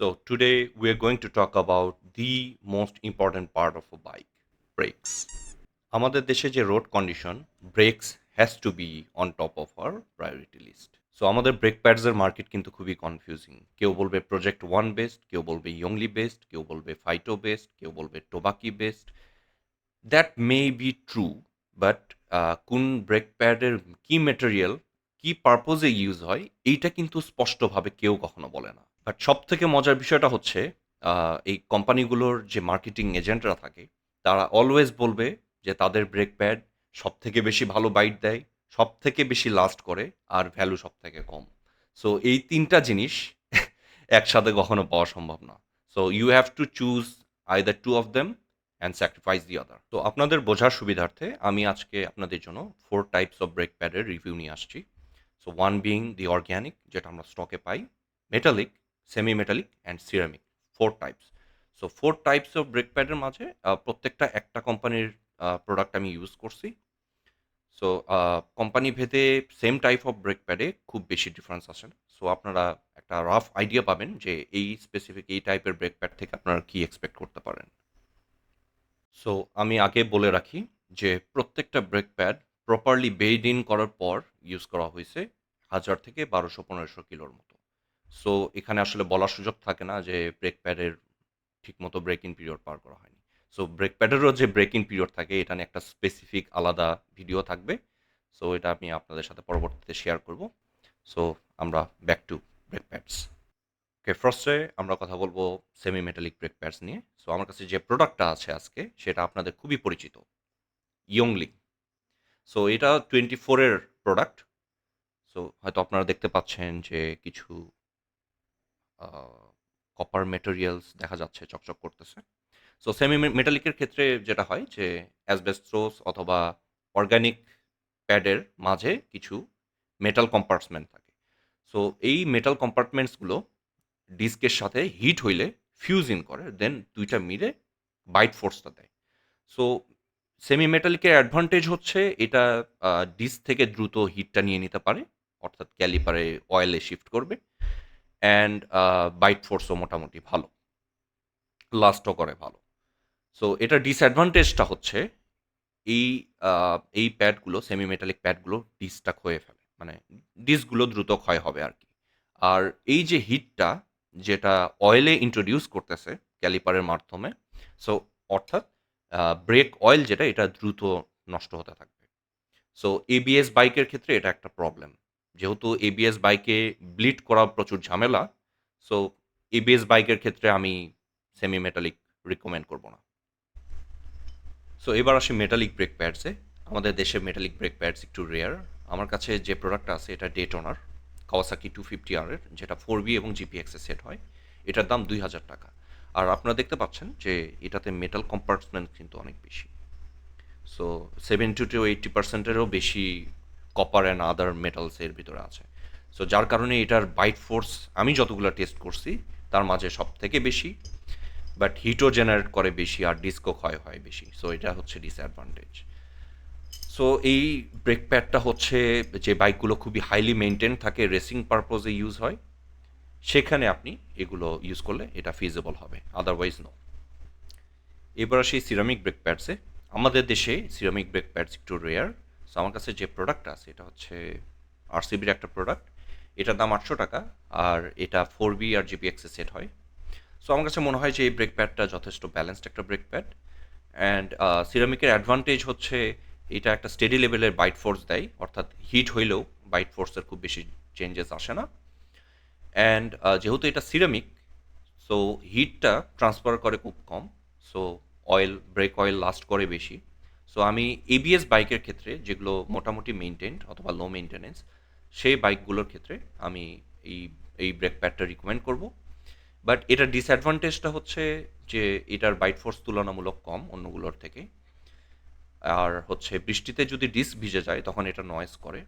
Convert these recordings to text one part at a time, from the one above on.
So, today we are going to talk about the most important part of a bike brakes. আমাদের দেশে যে road condition brakes has to be on top of our priority list so আমাদের brake প্যাডসের market কিন্তু খুবই confusing কেউ বলবে project one best কেউ বলবে ইয়ংলি বেস্ট কেউ বলবে ফাইটো বেস্ট কেউ বলবে টোবাকি best that may be true but কোন ব্রেক প্যাডের কি মেটেরিয়াল কি পারপোজে ইউজ হয় এইটা কিন্তু স্পষ্টভাবে কেউ কখনো বলে না। বাট সব থেকে মজার বিষয়টা হচ্ছে এই কোম্পানিগুলোর যে মার্কেটিং এজেন্টরা থাকে, তারা অলওয়েজ বলবে যে তাদের ব্রেক প্যাড সব থেকে বেশি ভালো বাইট দেয় সব থেকে বেশি লাস্ট করে, আর ভ্যালু সব থেকে কম। সো এই তিনটা জিনিস একসাথে কখনো পাওয়া সম্ভব না। So you have to choose either two of them and sacrifice the other তো আপনাদের বোঝার সুবিধার্থে আমি আজকে আপনাদের জন্য ফোর টাইপস অফ ব্রেক প্যাডের রিভিউ নিয়ে আসছি। So one being the organic যেটা আমরা স্টকে পাই metallic semi metallic and ceramic four types so four types of brake প্যাডের মাঝে প্রত্যেকটা একটা কোম্পানির প্রোডাক্ট আমি ইউজ করছি। সো কোম্পানি ভেদে সেম টাইপ অফ ব্রেক প্যাডে খুব বেশি ডিফারেন্স আসে না। সো আপনারা একটা রাফ আইডিয়া পাবেন যে এই স্পেসিফিক এই টাইপের ব্রেক প্যাড থেকে আপনারা কি এক্সপেক্ট করতে পারেন। সো আমি আগে বলে রাখি যে প্রত্যেকটা brake pad properly bed in করার পর ইউজ করা হয়েছে হাজার থেকে বারোশো, পনেরোশো কিলোর মতো। সো এখানে আসলে বলার সুযোগ থাকে না যে ব্রেক প্যাডের ঠিকমতো ব্রেক ইন পিরিয়ড পার করা হয়নি। সো ব্রেক প্যাডেরও যে ব্রেক ইন পিরিয়ড থাকে, এটা নিয়ে একটা স্পেসিফিক আলাদা ভিডিও থাকবে। সো এটা আমি আপনাদের সাথে পরবর্তীতে শেয়ার করব। সো আমরা back to brake pads okay ফার্স্টে আমরা কথা বলব সেমি মেটালিক ব্রেক প্যাডস নিয়ে। সো আমার কাছে যে প্রোডাক্টটা আছে আজকে, সেটা আপনাদের খুবই পরিচিত। ইয়ংলি সো এটা টোয়েন্টি ফোরের প্রোডাক্ট সো হয়তো আপনারা দেখতে পাচ্ছেন যে কিছু কপার মেটেরিয়ালস দেখা যাচ্ছে, চকচক করতেছে। সো সেমি মেটালিকের ক্ষেত্রে যেটা হয় যে অ্যাসবেস্ট্রোস অথবা অর্গানিক প্যাডের মাঝে কিছু মেটাল কম্পার্টমেন্ট থাকে। সো এই মেটাল কম্পার্টমেন্টসগুলো ডিস্কের সাথে হিট হইলে ফিউজ ইন করে দেন দুইটা মিলে বাইট ফোর্সটা দেয়। সো সেমি মেটালিকের অ্যাডভান্টেজ হচ্ছে এটা ডিস্ক থেকে দ্রুত হিটটা নিয়ে নিতে পারে, অর্থাৎ ক্যালিপারে অয়েলে শিফট করবে। অ্যান্ড বাইট ফোর্সও মোটামুটি ভালো। লাস্টও করে ভালো। সো এটার ডিসঅ্যাডভান্টেজটা হচ্ছে এই এই প্যাডগুলো সেমি মেটালিক প্যাডগুলো ডিসটা ক্ষয়ে ফেলে। মানে ডিসগুলো দ্রুত ক্ষয় হবে আর কি। আর এই যে হিটটা যেটা অয়েলে ইন্ট্রোডিউস করতেছে ক্যালিপারের মাধ্যমে সো অর্থাৎ ব্রেক অয়েল যেটা, এটা দ্রুত নষ্ট হতে থাকবে। সো এবিএস বাইকের ক্ষেত্রে এটা একটা প্রবলেম যেহেতু এবিএস বাইকে ব্লিড করা প্রচুর ঝামেলা সো এবিএস বাইকের ক্ষেত্রে আমি সেমি মেটালিক রিকমেন্ড করব না। সো এবার আসি মেটালিক ব্রেক প্যাডসে আমাদের দেশে মেটালিক ব্রেক প্যাডস একটু রেয়ার আমার কাছে যে প্রোডাক্টটা আছে এটা ডেট ওনার কাওয়াসাকি টু ফিফটি আরের যেটা ফোর বি এবং জিপিএক্সে সেট হয়। এটার দাম দুই হাজার টাকা। আর আপনারা দেখতে পাচ্ছেন যে এটাতে মেটাল কম্পার্টমেন্ট কিন্তু অনেক বেশি। সো সেভেন্টি টু এইটটি পার্সেন্টেরও বেশি কপার অ্যান্ড আদার মেটালস এর ভিতরে আছে। সো যার কারণে এটার বাইট ফোর্স আমি যতগুলো টেস্ট করছি, তার মাঝে সব থেকে বেশি বাট হিটও জেনারেট করে বেশি আর ডিস্কও ক্ষয় হয় বেশি। সো এটা হচ্ছে ডিসঅ্যাডভান্টেজ সো এই ব্রেক প্যাডটা হচ্ছে যে বাইকগুলো খুবই হাইলি মেনটেন থাকে রেসিং পারপোজে ইউজ হয়, সেখানে আপনি এগুলো ইউজ করলে এটা ফিজেবল হবে আদারওয়াইজ নো এবার আসি সিরামিক ব্রেক প্যাডসে আমাদের দেশে সিরামিক ব্রেক প্যাডস একটু রেয়ার সো আমার কাছে যে প্রোডাক্টটা আছে, এটা হচ্ছে আরসিবির একটা প্রোডাক্ট এটার দাম আটশো টাকা, আর এটা ফোর বি আর জিবি এক্সে সেট হয়। সো আমার কাছে মনে হয় যে এই ব্রেক প্যাডটা যথেষ্ট ব্যালেন্সড একটা ব্রেক প্যাড অ্যান্ড সিরামিকের অ্যাডভান্টেজ হচ্ছে এটা একটা স্টেডি লেভেলের বাইট ফোর্স দেয়, অর্থাৎ হিট হইলেও বাইট ফোর্সের খুব বেশি চেঞ্জেস আসে না। অ্যান্ড যেহেতু এটা সিরামিক সো হিটটা ট্রান্সফার করে খুব কম। So oil brake oil last করে বেশি। সো আমি এবিএস বাইকের ক্ষেত্রে যেগুলো মোটামুটি মেনটেন্ড অথবা লো মেনটেনেন্স সেই বাইকগুলোর ক্ষেত্রে আমি এই এই ব্রেক প্যাডটা রিকমেন্ড করব। বাট এটার ডিসঅ্যাডভান্টেজটা হচ্ছে যে এটার বাইট ফোর্স তুলনামূলক কম অন্যগুলোর থেকে। আর হচ্ছে বৃষ্টিতে যদি ডিস্ক ভিজে যায়, তখন এটা নয়েজ করে।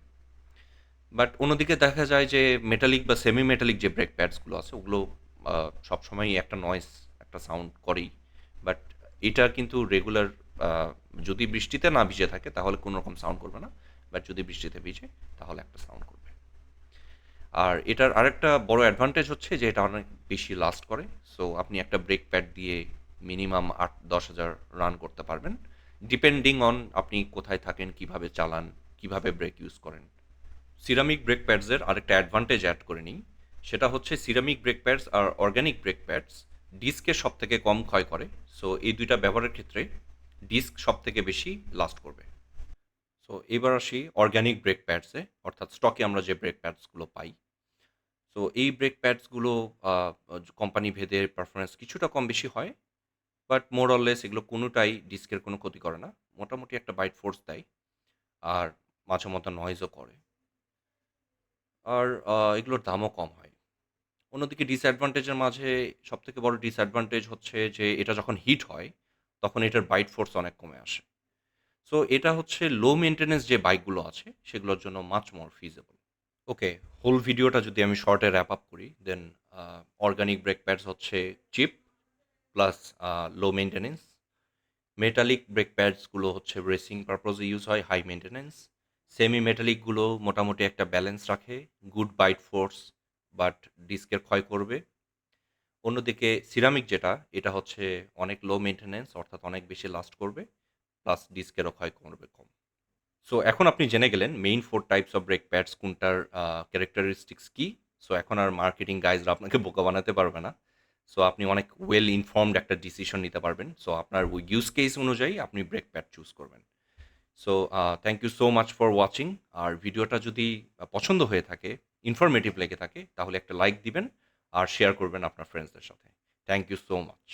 বাট অন্যদিকে দেখা যায় যে মেটালিক বা সেমি মেটালিক যে ব্রেক প্যাডসগুলো আছে, ওগুলো সবসময়ই একটা নয়েজ একটা সাউন্ড করেই। বাট এটা কিন্তু রেগুলার যদি বৃষ্টিতে না ভিজে থাকে, তাহলে কোনো রকম সাউন্ড করবে না। বাট যদি বৃষ্টিতে ভিজে, তাহলে একটা সাউন্ড করবে। আর এটার আরেকটা বড় অ্যাডভান্টেজ হচ্ছে যে এটা অনেক বেশি লাস্ট করে। সো আপনি একটা ব্রেক প্যাড দিয়ে মিনিমাম আট, দশ হাজার রান করতে পারবেন। ডিপেন্ডিং অন আপনি কোথায় থাকেন, কীভাবে চালান, কীভাবে ব্রেক ইউজ করেন। সিরামিক ব্রেক প্যাডসের আরেকটা অ্যাডভান্টেজ অ্যাড করে নিই। সেটা হচ্ছে সিরামিক ব্রেক প্যাডস আর অর্গানিক ব্রেক প্যাডস ডিস্কের সব থেকে কম ক্ষয় করে। সো এই দুইটা ব্যবহারের ক্ষেত্রে ডিস্ক সব থেকে বেশি লাস্ট করবে। সো এবার আসি অর্গ্যানিক ব্রেক প্যাডসে অর্থাৎ স্টকে আমরা যে ব্রেক প্যাডসগুলো পাই। সো এই ব্রেক প্যাডসগুলো কোম্পানি ভেদে পারফরমেন্স কিছুটা কম বেশি হয় বাট মোরলেস এগুলো কোনোটাই ডিস্কের কোনো ক্ষতি করে না। মোটামুটি একটা বাইট ফোর্স দেয়, আর মাঝে মধ্যে নয়েজও করে। আর এগুলোর দামও কম হয়। অন্যদিকে ডিসঅ্যাডভান্টেজের মাঝে সবথেকে বড় ডিসঅ্যাডভান্টেজ হচ্ছে যে এটা যখন হিট হয় তখন এটার বাইট ফোর্স অনেক কমে আসে। সো এটা হচ্ছে লো মেনটেনেন্স যে বাইকগুলো আছে, সেগুলোর জন্য much more feasible okay whole ভিডিওটা যদি আমি শর্টে র্যাপ আপ করি দেন অর্গানিক ব্রেক প্যাডস হচ্ছে cheap plus low maintenance metallic brake প্যাডসগুলো হচ্ছে রেসিং পারপোজে ইউজ হয় হাই মেনটেনেন্স সেমি মেটালিকগুলো মোটামুটি একটা ব্যালেন্স রাখে গুড বাইট ফোর্স বাট ডিস্কের ক্ষয় করবে। অন্যদিকে সিরামিক যেটা, এটা হচ্ছে অনেক লো মেনটেনেন্স অর্থাৎ অনেক বেশি লাস্ট করবে প্লাস ডিস্কেরও ক্ষয় করবে কম। সো এখন আপনি জেনে গেলেন main four types of brake pads কোনটার ক্যারেক্টারিস্টিক্স কি। সো এখন আর মার্কেটিং গাইজরা আপনাকে বোকা বানাতে পারবে না। সো আপনি অনেক ওয়েল ইনফর্মড একটা ডিসিশন নিতে পারবেন। সো আপনার ইউজ কেস অনুযায়ী আপনি ব্রেক প্যাড চুজ করবেন। So thank you so much for watching আর ভিডিওটা যদি পছন্দ হয়ে থাকে ইনফরমেটিভ লেগে থাকে, তাহলে একটা লাইক দিবেন। আর শেয়ার করবেন আপনার ফ্রেন্ডসদের সাথে। Thank you so much